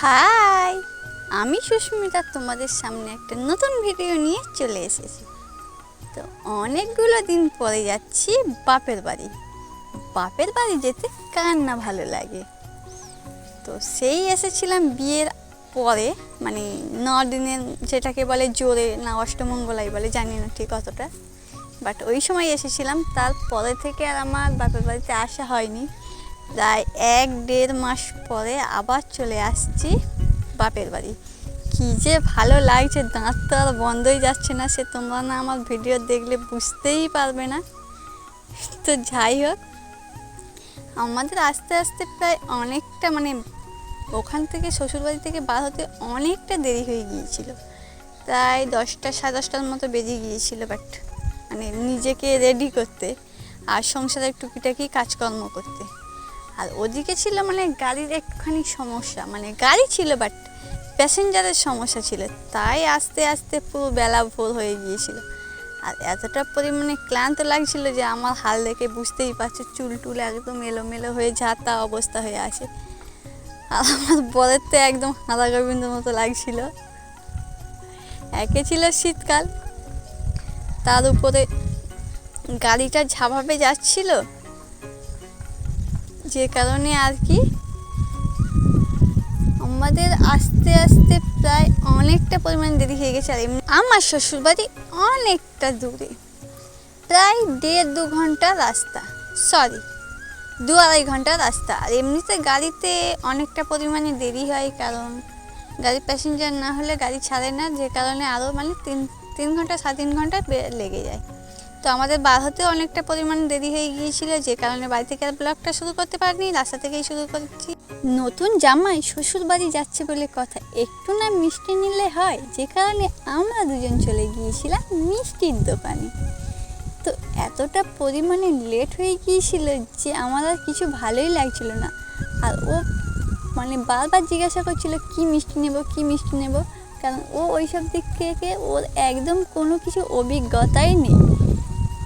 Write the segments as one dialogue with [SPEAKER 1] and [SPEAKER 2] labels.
[SPEAKER 1] High! আমি সুস্মিতা, তোমাদের সামনে একটা নতুন ভিডিও নিয়ে চলে এসেছি। তো অনেকগুলো দিন পরে যাচ্ছি বাপের বাড়ি। বাপের বাড়ি যেতে কার না ভালো লাগে? তো সেই এসেছিলাম বিয়ের পরে মানে ন দিনের যেটাকে বলে জোরে না অষ্টমঙ্গলাই বলে, জানি না ঠিক অতটা। বাট ওই সময় এসেছিলাম, তারপরে থেকে আর আমার বাপের বাড়িতে আসা হয়নি। প্রায় এক দেড় মাস পরে আবার চলে আসছি বাপের বাড়ি। কী যে ভালো লাগছে, দাঁত তো আর বন্ধই যাচ্ছে না সে, তোমরা না আমার ভিডিও দেখলে বুঝতেই পারবে না। তো যাই হোক, আমাদের আস্তে আস্তে প্রায় অনেকটা মানে ওখান থেকে শ্বশুরবাড়ি থেকে বার হতে অনেকটা দেরি হয়ে গিয়েছিল। প্রায় দশটা সাড়ে দশটার মতো বেজে গিয়েছিল বাট মানে নিজেকে রেডি করতে আর সংসারের টুকিটাকি কাজকর্ম করতে। আর ওদিকে ছিল মানে গাড়ির একটুখানি সমস্যা মানে গাড়ি ছিল বাট প্যাসেঞ্জারের সমস্যা ছিল। তাই আস্তে আস্তে পুরো বেলা ভোর হয়ে গিয়েছিল। আর এতটা পরিমাণে ক্লান্ত লাগছিল যে আমার হাল দেখে বুঝতেই পারছ, চুল টুল একদম এলোমেলো হয়ে ঝাঁতা অবস্থা হয়ে আছে। আর আমার বরের তো একদম হাঁদা গোবিন্দ মতো লাগছিল। একে ছিল শীতকাল, তার উপরে গাড়িটা ঝাভাবে যাচ্ছিল। যে কারণে আর কি আমাদের আস্তে আস্তে প্রায় অনেকটা পরিমাণ দেরি হয়ে গেছে আর এমনি আমার শ্বশুরবাড়ি অনেকটা দূরে। প্রায় দেড় দু ঘণ্টা রাস্তা সরি দু আড়াই ঘণ্টা রাস্তা। আর এমনিতে গাড়িতে অনেকটা পরিমাণে দেরি হয় কারণ গাড়ির প্যাসেঞ্জার না হলে গাড়ি ছাড়ে না, যে কারণে আরও মানে তিন তিন ঘণ্টা সাড়ে তিন ঘণ্টা লেগে যায়। তো আমাদের বার হতে অনেকটা পরিমাণ দেরি হয়ে গিয়েছিল, যে কারণে বাড়ি থেকে আর ব্লগটা শুরু করতে পারিনি, রাস্তা থেকেই শুরু করছি। নতুন জামাই শ্বশুর বাড়ি যাচ্ছে বলে কথা একটু না মিষ্টি নিলে হয়, যে কারণে আমরা দুজন চলে গিয়েছিলাম মিষ্টির দোকানে। তো এতটা পরিমাণে লেট হয়ে গিয়েছিল যে আমার আর কিছু ভালোই লাগছিল না। আর ও মানে বারবার জিজ্ঞাসা করছিল, কি মিষ্টি নেব, কি মিষ্টি নেব? কারণ ও ওই সব দিক থেকে ওর একদম কোনো কিছু অভিজ্ঞতাই নেই।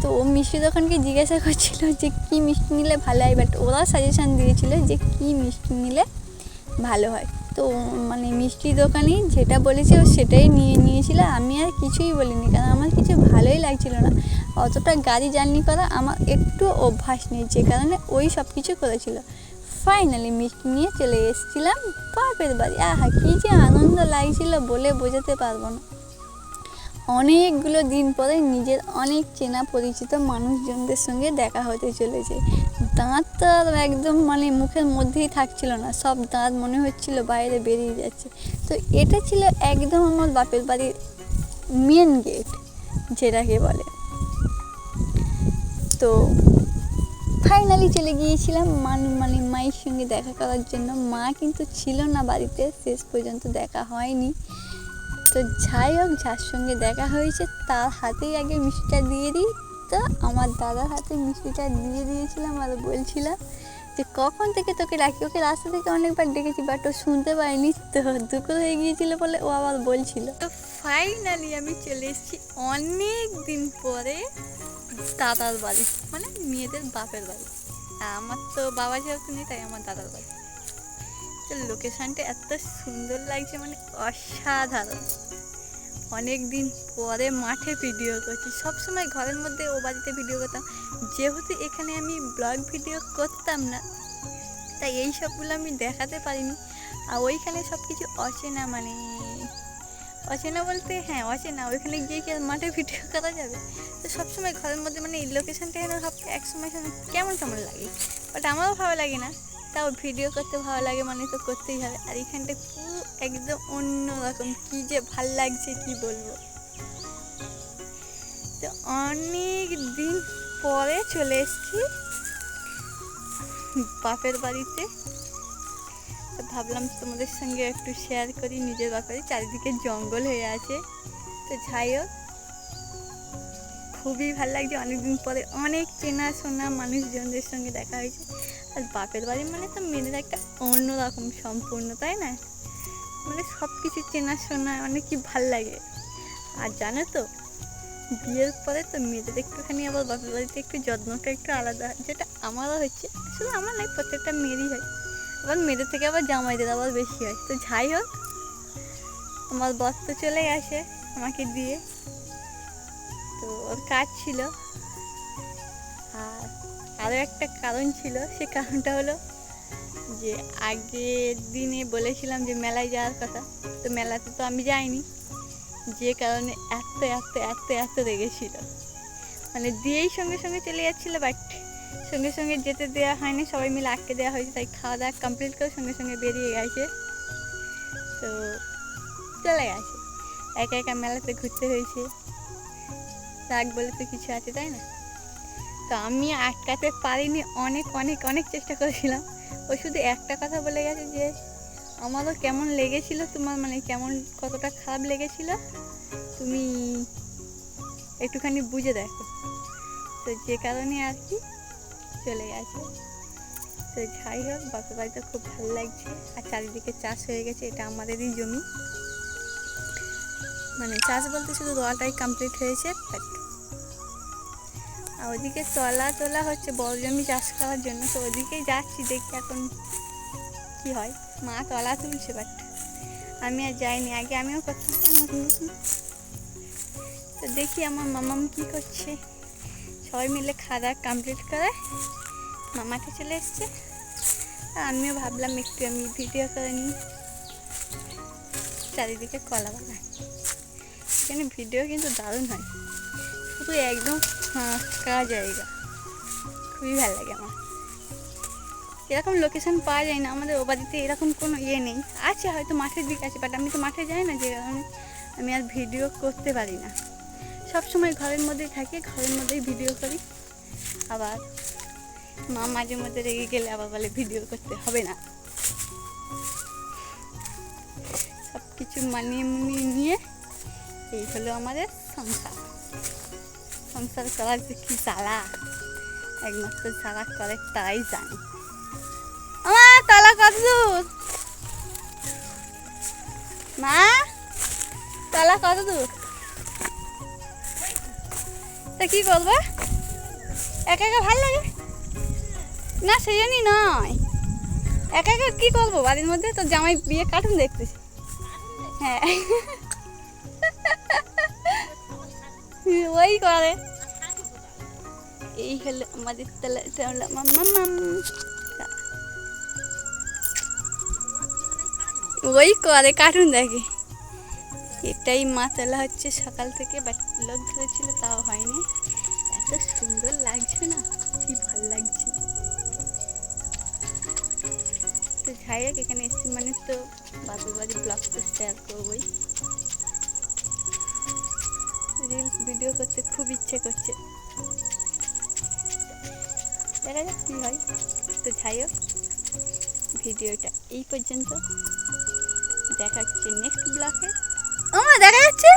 [SPEAKER 1] তো ও মিষ্টি দোকানকে জিজ্ঞাসা করছিল যে কি মিষ্টি নিলে ভালো হয়? বাট ওরা সাজেশান দিয়েছিল যে কি মিষ্টি নিলে ভালো হয়। তো মানে মিষ্টি দোকানে যেটা বলেছে ও সেটাই নিয়ে নিয়েছিল। আমি আর কিছুই বলিনি কারণ আমার কিছু ভালোই লাগছিল না। অতটা গাড়ি জার্নি করা আমার একটু অভ্যাস নেই, যে কারণে ওই সব কিছু করেছিল। ফাইনালি মিষ্টি নিয়ে চলে এসেছিলাম বাপের বাড়ি। আহা, কী যে আনন্দ লাগছিল বলে বোঝাতে পারব না। অনেকগুলো দিন পরে নিজের অনেক চেনা পরিচিত মানুষজনদের সঙ্গে দেখা হতে চলেছে। দাঁত তো আর একদম মানে মুখের মধ্যেই থাকছিল না, সব দাঁত মনে হচ্ছিল বাইরে বেরিয়ে যাচ্ছে। তো এটা ছিল একদম আমার বাপের বাড়ির মেন গেট যেটাকে বলে। তো ফাইনালি চলে গিয়েছিলাম মান মানে মায়ের সঙ্গে দেখা করার জন্য। মা কিন্তু ছিল না বাড়িতে, শেষ পর্যন্ত দেখা হয়নি। তো যাই হোক, যার সঙ্গে দেখা হয়েছে, তার হাতেই আগে মিষ্টিটা দিয়ে দিই। তো আমার দাদার হাতে মিষ্টিটা দিয়ে দিয়েছিলাম আর বলছিলাম যে, কখন থেকে তোকে ডাকি? ওকে রাস্তা থেকে অনেকবার ডেকেছি বাট ও শুনতে পারিনি তো দুপুর হয়ে গিয়েছিল বলে ও আবার বলছিল। তো ফাইনালি আমি চলে এসেছি অনেক দিন পরে দাদার বাড়ি মানে মেয়েদের বাপের বাড়ি। আমার তো বাবা যেহেতু নেই, তাই আমার দাদার বাড়ি। তো লোকেশানটা এত সুন্দর লাগছে মানে অসাধারণ। অনেক দিন পরে মাঠে ভিডিও করছি। সবসময় ঘরের মধ্যে ও বাড়িতে ভিডিও করতাম। যেহেতু এখানে আমি ব্লগ ভিডিও করতাম না, তাই এই সবগুলো আমি দেখাতে পারিনি। আর ওইখানে সব কিছু অচেনা মানে অচেনা বলতে হ্যাঁ অচেনা। ওইখানে গিয়ে কি আর মাঠে ভিডিও করা যাবে? তো সবসময় ঘরের মধ্যে মানে এই লোকেশানটা সব একসময় কেমন কেমন লাগে? বাট আমারও ভালো লাগে না। তাও ভিডিও করতে ভালো লাগে মানে তো করতেই হবে। আর এখানটা পুরো একদম অন্যরকম কী যে ভালো লাগছে কি বলব। তো অনেক দিন পরে চলে এসেছি বাপের বাড়িতে। তো ভাবলাম তোমাদের সঙ্গে একটু শেয়ার করি নিজের ব্যাপারে, চারিদিকে জঙ্গল হয়ে আছে। তো যাই হোক, খুবই ভালো লাগছে। অনেকদিন পরে অনেক চেনা শোনা মানুষজনদের সঙ্গে দেখা হয়েছে। আর বাপের বাড়ি মানে তো মেয়েদের একটা অন্যরকম সম্পূর্ণ, তাই না? মানে সব কিছু চেনাশোনা মানে কি ভালো লাগে। আর জানো তো, বিয়ের পরে তো মেয়েদের একটুখানি আবার বাপের বাড়িতে একটু যত্নটা একটু আলাদা, যেটা আমারও হচ্ছে। শুধু আমার নয়, প্রত্যেকটা মেয়েরই হয়। এবার মেয়েদের থেকে আবার জামাইদের আবার বেশি হয়। তো যাই হোক, আমার বর তো চলে গেছে আমাকে দিয়ে। তো ওর কাজ ছিল। আরও একটা কারণ ছিল, সে কারণটা হলো যে আগের দিনে বলেছিলাম যে মেলায় যাওয়ার কথা, তো মেলাতে তো আমি যাইনি। যে কারণে এত এত এত এত রেগেছিল। মানে দিয়েই সঙ্গে সঙ্গে চলে যাচ্ছিল বাট সঙ্গে সঙ্গে যেতে দেওয়া হয়নি, সবাই মিলে আটকে দেওয়া হয়েছে, তাই খাওয়া দাওয়া কমপ্লিট করে সঙ্গে সঙ্গে বেরিয়ে গেছে। তো চলে গেছে। একা একা মেলাতে ঘুরতে হয়েছে। রাগ বলে তো কিছু আছে, তাই না? তো আমি আটকাতে পারিনি, অনেক অনেক অনেক চেষ্টা করেছিলাম। ও শুধু একটা কথা বলে গেছে যে, আমারও কেমন লেগেছিল তোমার মানে কেমন কতটা খারাপ লেগেছিল, তুমি একটুখানি বুঝে দেখো। তো যে কারণে আর কি চলে গেছে। তো যাই হোক, বাপের বাড়িতে খুব ভালো লাগছে। আর চারিদিকে চাষ হয়ে গেছে, এটা আমাদেরই জমি। মানে চাষ বলতে শুধু দোয়াটাই কমপ্লিট হয়েছে বাট ওদিকে তলা তোলা হচ্ছে, বড় জমি চাষ করার জন্য। তো ওদিকেই যাচ্ছি, দেখি এখন কি হয়। মা তলা তুলছে বাট আমি আর যাইনি। আগে আমিও করতাম নতুন নতুন তো দেখি আমার মামাম কি করছে। সবাই মিলে খাওয়া দাওয়া কমপ্লিট করে মামাকে চলে এসছে। আর আমিও ভাবলাম একটু আমি ভিডিও করে নিই। চারিদিকে কলা বাগান। এখানে ভিডিও কিন্তু দারুণ হয়। শুধু একদম ফাঁকা জায়গা খুবই ভালো লাগে আমার। এরকম লোকেশন পাওয়া যায় না, আমাদের ও বাড়িতে এরকম কোনো ইয়ে নেই। আছে হয়তো মাঠের দিকে আছে বাট আমি তো মাঠে যাই না যে কারণে আমি আর ভিডিও করতে পারি না। সব সময় ঘরের মধ্যেই থাকি, ঘরের মধ্যেই ভিডিও করি। আবার মা মাঝে মধ্যে রেগে গেলে আবার বলে ভিডিও করতে হবে না। সব কিছু মানিয়ে মুনিয়ে নিয়ে, এই হলো আমাদের সংসার। সংসার করার যে কি জ্বালা একমাত্র যারা করে তারাই জানে। আমার তালা কত দূর মা, তালা কত দূর তা কি করব একা একা ভালো লাগে? না সেই জন্যই নয়। একা একা কি করব? বাড়ির মধ্যে তো জামাই বিয়ে কার্টুন দেখতেছি। হ্যাঁ। ওই করে এই হলো আমাদের তালা ওই করে কার্টুন দেখে এটাই মাতালা হচ্ছে সকাল থেকে বাট লোক ধরেছিল তাও হয়নি এত সুন্দর লাগছে না কি ভালো লাগছে তো যাই হোক এখানে এসছি মানে তো বাবুর বাড়ি ব্লগ তো শেয়ার করবোই ভিডিও করতে খুব ইচ্ছে করছে। দেখা যাক কী হয়। তো যাই হোক, ভিডিওটা এই পর্যন্ত। দেখা হচ্ছে নেক্সট ব্লগে দেখা যাচ্ছে?